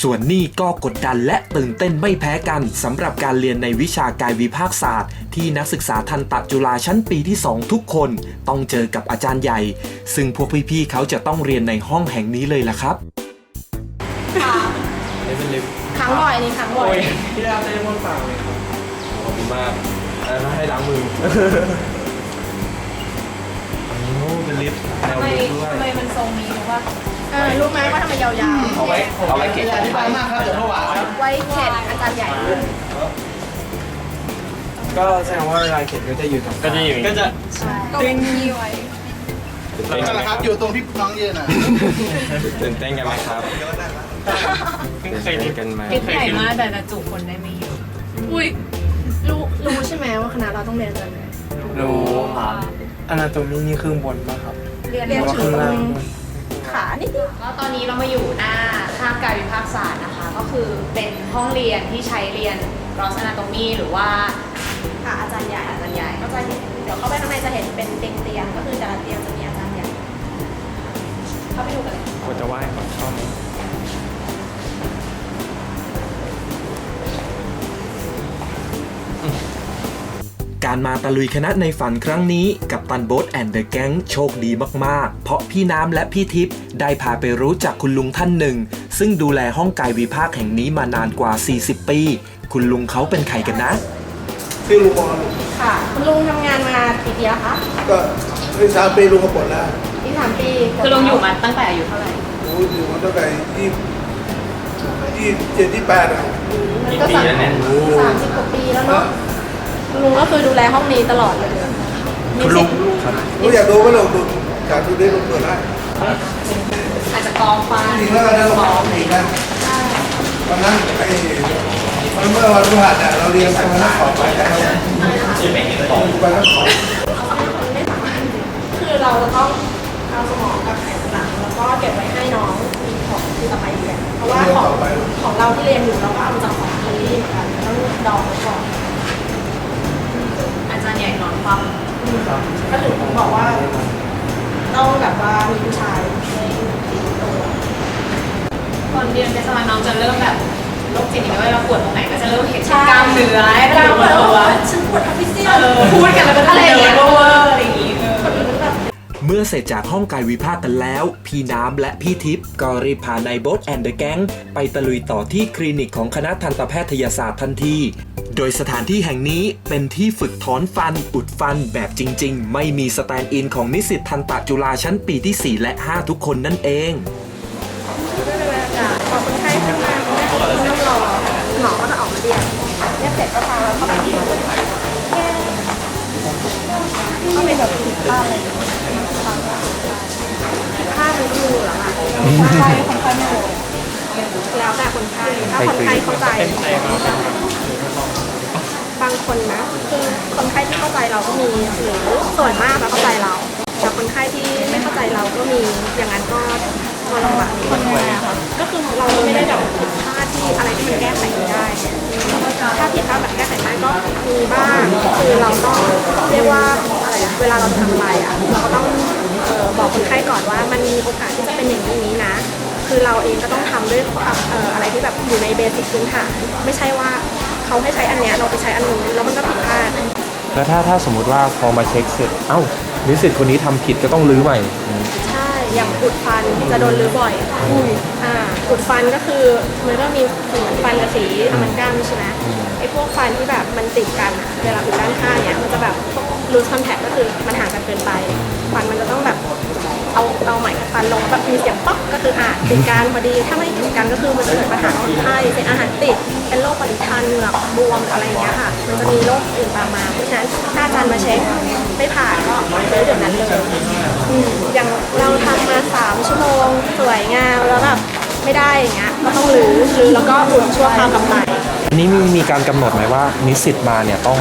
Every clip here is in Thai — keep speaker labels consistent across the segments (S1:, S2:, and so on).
S1: ส่วนนี่ก็กดดันและตื่นเต้นไม่แพ้กันสำหรับการเรียนในวิชากายวิภาคศาสตร์ ที่นักศึกษาทันตจุฬาชั้นปีที่ 2 ทุกคนต้องเจอกับอาจารย์ใหญ่ ซึ่งพวกพี่ๆเขาจะต้องเรียนในห้องแห่งนี้เลยล่ะครับ
S2: นี่เป็นลิฟต์
S3: ครั้งบ่อยนี่ครั้งบ่อย
S2: โอ้ยพี่ดาวเต้นม่วนปากเลยครับขอบคุณมากแล้วให้ล้างมือโอ้เป็นลิฟต์แนว
S4: ทำไม
S2: ลิฟต์ด้วย
S4: ทำไมมันทรงนี้หรือว่า
S3: เออรู้ไหมว่าทำไมยาว
S2: เอาไว้เอาไว้เก็บ
S5: อธิบายมากครับเดี๋ยวโทรหาครับ
S3: ๆไว้เข็ดอาจารย์ใหญ่
S2: ก็แสดงว่าเวลาเขียนก็จะอยู่ตรงก็จะอยู่ก็จะ
S4: ตรงนี้ไว้
S5: นั่นแหละครับอยู่ตรงที่น้องยืนอะ
S2: ตื่นเต้นกันไหมครับตื่นเต้นกันไหม
S4: ใหญ่มากแต่จะจุคนได้ไม่เยอะ
S3: อุ้ยรู้รู้ใช่ไหมว่าคณะเราต้องเรียนอาจารย์ใหญ่
S2: รู้ครับอนาโตมีนี่ครึ่งบนป่ะครับ
S3: เรียนเรียน
S2: หรือว่า
S3: ถึ
S2: ครึ่
S3: ง
S2: งล่างบน
S3: ขา นิดเดียว
S4: แล้วตอนนี้เรามาอยู่หน้าข้างกายวิภาคศาสตร์นะคะ ก็คือเป็นห้องเรียนที่ใช้เรียน cross anatomy หรือว่า
S3: ค่ะอาจารย์ใหญ่
S4: อาจารย์ใหญ่
S3: ก็จะเห็นเดี๋ยวเข้าไปข้างในจะเห็นเป็นเตียงเตียงๆก็คือแต่ละเตียงจะมีอาจารย์ใหญ่
S4: เข้าไปดูกันเลย
S2: ควรจะไหว้ก่อนเข้าไหม
S1: การมาตะลุยคณะในฝันครั้งนี้ กับตันโบ๊ทแอนเดอะแก๊งโชคดีมากๆ เพราะพี่น้ำและพี่ทิพย์ได้พาไปรู้จักคุณลุงท่านหนึ่ง ซึ่งดูแลห้องกายวิภาคแห่งนี้มานานกว่า 40 ปี คุณลุงเขาเป็นใครกันนะ
S5: ชื่อลุงบอล
S3: ค่ะคุณลุงทำงานมากี่ปีแล้วคะ
S5: ก็เป็นสามปีลุงก็ปลดแล้ว
S3: ปีสามปี
S4: คือลงอยู่มาตั้งแต่อายุเท่าไหร่
S5: โอ้ยอยู่มาตั้งแต่ยี่ยี่เจ็ดที่แปดอะ
S3: มันก็สามสามสิบกว่าปีแล้วเนาะ คุณลุงก็คือดูแลห้องนี้ตลอดเลยมีสิทธิ์
S5: ลุงอยากดูไหมลุงดูอยากดูได้ลุงเปิดได้
S4: อาจจะกองฟ้า
S5: จริงแล้วนะลุงบอกจริงนะวันนั้นไอ้วันเมื่อวันพฤหัสอะเราเรียนไปวันนั้นขอไปแต่เราไปแล้วขอ
S3: คือเราจะต้องเอาสมองกับไขสันหลังแล้วก็เก็บไว้ให้น้องมีของที่ต่อไปเรียนเพราะว่าของของเราที่เรียนอยู่เราก็เอามาจากของเคลลี่เหมือนกันต้องดองไว้ก่อน
S4: อาจารย์ใหญ่นอนความ
S3: ก็ถึงผมบอกว่า ต้องแบบว่ามีผู้ชายในติดตัว
S4: ตอนเรียนเป็นสมาน้องจะเริ่มแบบโรคจิตอย่างเงี้ยเวลาปวดตรงไหนก็จะเริ่มเห็นกล้ามเนื้อให้
S3: เว
S4: ก
S3: ลา
S4: ล้าม
S3: เปิ
S4: เนื้
S3: ด
S4: อ
S3: ว่าฉันปวดอภิเซีย
S4: เออพูดกันแล้วก็จะอะไรอย่างเงี้ เส
S1: ร็จจากห้องกายวิภาคกันแล้ว พี่น้ำและพี่ทิพย์ก็รีบพานายโบ๊ทแอนเดอะแก๊งไปตะลุยต่อที่คลินิกของคณะทันตแพทยศาสตร์ทันที โดยสถานที่แห่งนี้เป็นที่ฝึกถอนฟัน อุดฟันแบบจริง ๆ ไม่มีสแตนด์อินของนิสิตทันตจุฬาชั้นปีที่ 4 และ 5 ทุกคนนั่นเอง
S3: พอคนไข้ขึ้นมาคุณต้องรอหมอก็จะออกมาเรียกเรียกเสร็จก็พาเราเข้าไปที่ห้องก็เป็นแบบผิดพลาดเลย ผิดพลาดมันก็รู้แล้วอะคนไข้คนไข้ไม่รู้แล้วแต่คนไข้ถ้าคนไข้เข้าใจ บางคนนะคือคนไข้ที่เข้าใจเราก็มีหรือส่วนมากเราเข้าใจเราแต่คนไข้ที่ไม่เข้าใจเราก็มีอย่างนั้นก็ก็ลำบากคนยังไงอะก็คือเราไม่ได้แบบผิดพลาดที่อะไรที่มันแก้ไขไม่ได้ ถ้าผิดพลาดแบบแก้ไขไม่ได้ก็มีบ้างคือเราต้องเรียกว่าอะไรอะเวลาเราทำอะไรอะเราก็ต้อง บอกคนไข้ก่อนว่ามันมีโอกาสที่จะเป็นอย่างนี้นี้นะ คือเราเองก็ต้องทำด้วยความเอ่ออะไรที่แบบอยู่ในเบสิกพื้นฐานไม่ใช่ว่าเขาให้ใช้อันเนี้ยเราไปใช้อันนู้นแล้วมันก็ผิดพลาด
S2: แล้วถ้าถ้าสมมุติว่าพอมาเช็คเสร็จเอ้านิสิตคนนี้ทำผิดก็ต้องรื้อใหม่
S3: ใช่อย่างอุดฟันจะโดนรื้อบ่อยอ่าอุดฟันก็คือมันก็มีเหมือนฟันกับสีมันกั้นใช่ไหมไอ้พวกฟันที่แบบมันติดกันอะเวลาอุดด้านข้างเนี่ยมันจะแบบรูทคอนแทคก็คือมันห่างกันเกินไป ฟันมันจะต้องแบบ เอาเอาใหม่ฟันลงแบบมีเสียงป๊อกก็คืออะติดกันพอดีถ้าไม่ติดกันก็คือมันจะเกิดปัญหาคนไข้เป็นอาหารติดเป็นโรคปริทันเหงือกบวมอะไรอย่างเงี้ยค่ะ มันจะมีโรคอื่นตามมาเพราะฉะนั้นถ้าอาจารย์มาเช็คไม่ผ่านก็เลยเดี๋ยวนั้นเลยอืมอย่างเราทำมาสามชั่วโมงสวยงามแล้วแบบไม่ได้อย่างเงี้ยก็ต้องรื้อรื้อแล้วก็อุ่นชั่วคราวกลับไป
S2: อันนี้มีมีการกำหนดไหมว่านิสิตมาเนี่ยต้อง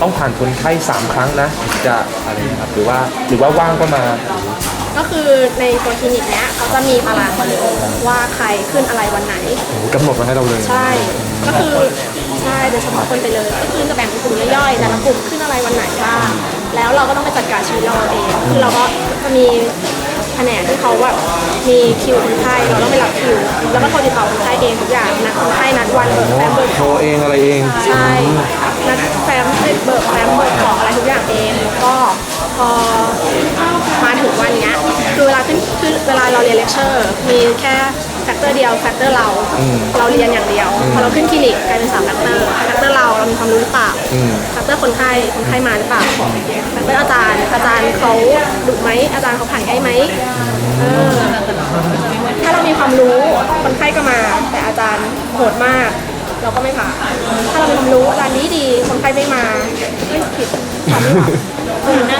S2: ต้องผ่านคนไข้สามครั้งนะถึงจะอะไรนะครับหรือว่าหรือว่าว่างก็มา
S3: ก็คือในตัวคลินิกเนี้ยเขาจะมีตารางมาเลยว่าใครขึ้นอะไรวันไหน
S2: โอ้โหกำหนดมาให้เราเลย
S3: ใช่ ก็คือใช่โดยเฉพาะคนไปเลย ก็คือจะแบ่งเป็นกลุ่มย่อยๆแต่ละกลุ่มขึ้นอะไรวันไหนบ้างแล้วเราก็ต้องไปจัดการชีวิตเราเองคือเราก็จะมีแผนกที่เขาเขาแบบมีคิวคนไข้เราต้องไปรับคิว แล้วก็โทรติดต่อคนไข้เองทุกอย่างนัดคนไข้นัดวันเบิกแฟ้มเบิก
S2: โทรเองอะไรเอง
S3: ใช่นัดแฟ้มเบิกแฟ้มเบิกของอะไรทุกอย่างเองแล้วก็พอมา ถึงวันเนี้ยคือเวลาขึ้นคือเวลาเราเรียนเลคเชอร์มีแค่แฟกเตอร์เดียวแฟกเตอร์เรา เราเรียนอย่างเดียวพอเราขึ้นคลินิกกลายเป็นสามแฟกเตอร์แฟกเตอร์เราเรามีความรู้หรือเปล่า
S2: อืม
S3: แฟกเตอร์คนไข้คนไข้มาหรือเปล่าแฟกเตอร์อาจารย์อาจารย์เขาดุไหมอาจารย์เขาผ่านได้ไหมเออถ้าเรามีความรู้คนไข้ก็มา แต่อาจารย์โหดมาก เราก็ไม่ผ่านถ้าเรามีความรู้อาจารย์นี้ดีคนไข้ไม่มาเฮ้ยผิดผ่านไม่ผ่าน
S4: นั่นแหละแฟกเตอ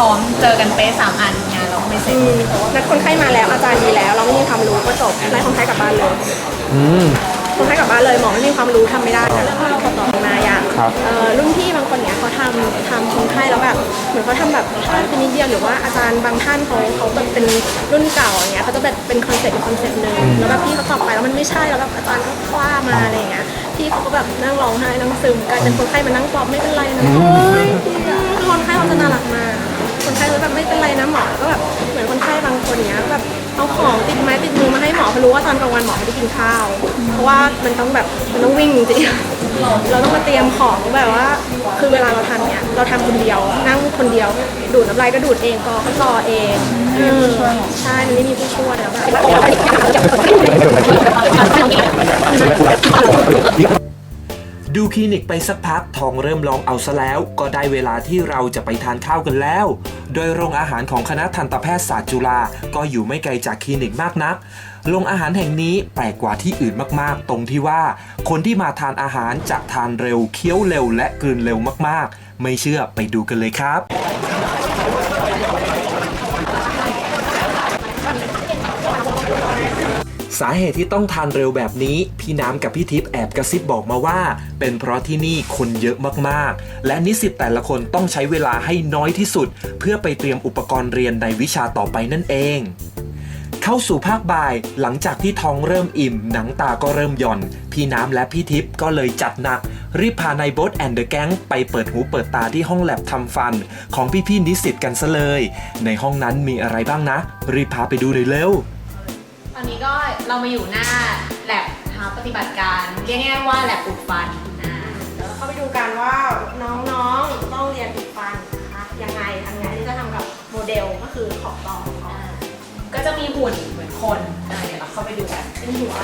S4: ร้อมเจอกันเป๊ะสามอันงานเราก็ไม่เสร็จ
S3: อืมนัดคนไข้มาแล้วอาจารย์ดีแล้ว เราไม่มีความรู้ก็จบไล่คนไข้กลับบ้านเลย
S2: อืม
S3: คนไข้กลับบ้านเลยหมอไม่มีความรู้ทำไม่ได้นะแล้วก็เราต่อๆมาอย่าง
S2: ครับ
S3: เอ่อรุ่นพี่บางคนเนี่ยเขาทำทำคนไข้แล้วแบบเหมือนเขาทำแบบพลาดไปนิดเดียวหรือว่าอาจารย์บางท่านเขาเขาแบบเป็นรุ่นเก่าอย่างเงี้ยเขาจะแบบเป็นคอนเซ็ปต์คอนเซ็ปต์หนึ่งแล้วแบบพี่เขาตอบไปแล้วมันไม่ใช่แล้วแบบอาจารย์ก็คว้ามาอะไรอย่างเงี้ยพี่เขาก็แบบนั่งร้องไห้นั่งซึมกลายเป็นคนไข้มานั่งปลอบไม่เป็นไรนะ วันหมอไม่ได้กินข้าว เพราะว่ามันต้องแบบมันต้องวิ่งจริงๆเราต้องมาเตรียมของแบบว่า คือเวลาเราทำเนี่ยเราทำคนเดียว นั่งคนเดียว ดูดน้ำลายก็ดูดเองกรอก็กรอเองใช่มันไม่มีผู้ช่วยแล้วแบบ
S1: ดูคลินิกไปสักพักทองเริ่มลองเอาซะแล้ว ก็ได้เวลาที่เราจะไปทานข้าวกันแล้ว โดยโรงอาหารของคณะทันตแพทยศาสตร์จุฬาก็อยู่ไม่ไกลจากคลินิกมากนักโรงอาหารแห่งนี้แปลกกว่าที่อื่นมาก ๆ ตรงที่ว่า คนที่มาทานอาหารจะทานเร็วเคี้ยวเร็วและกลืนเร็วมาก ๆ ไม่เชื่อไปดูกันเลยครับ สาเหตุที่ต้องทานเร็วแบบนี้ พี่น้ำกับพี่ทิพย์แอบกระซิบบอกมาว่า เป็นเพราะที่นี่คนเยอะมากๆ และนิสิตแต่ละคนต้องใช้เวลาให้น้อยที่สุด เพื่อไปเตรียมอุปกรณ์เรียนในวิชาต่อไปนั่นเองเข้าสู่ภาคบ่ายหลังจากที่ท้องเริ่มอิ่ม หนังตาก็เริ่มหย่อน พี่น้ำและพี่ทิพย์ก็เลยจัดหนัก รีบพานายโบทแอนเดอะแก๊งไปเปิดหูเปิดตาที่ห้องแลบทำฟัน ของพี่ๆนิสิตกันซะเลย ในห้องนั้นมีอะไรบ้างนะ รีบพาไปดูหน่อยเร็ว
S4: ตอนนี้ก็ เรามาอยู่หน้าแลบนะคะปฏิบัติการเรียกง่ายๆว่าแลบปลูกฟันอ่า
S3: เดี๋ยวเราเข้าไปดูกันว่าน้องๆต้องเรียนติดฟันนะคะยังไงทำไงที่จะทำกับโมเดลก็คือขอบตองก่อน
S4: ก็จะมีหุ่นเหมือนคนอ่าเดี๋ยวเราเข้าไปดูกัน
S3: เป็นหัว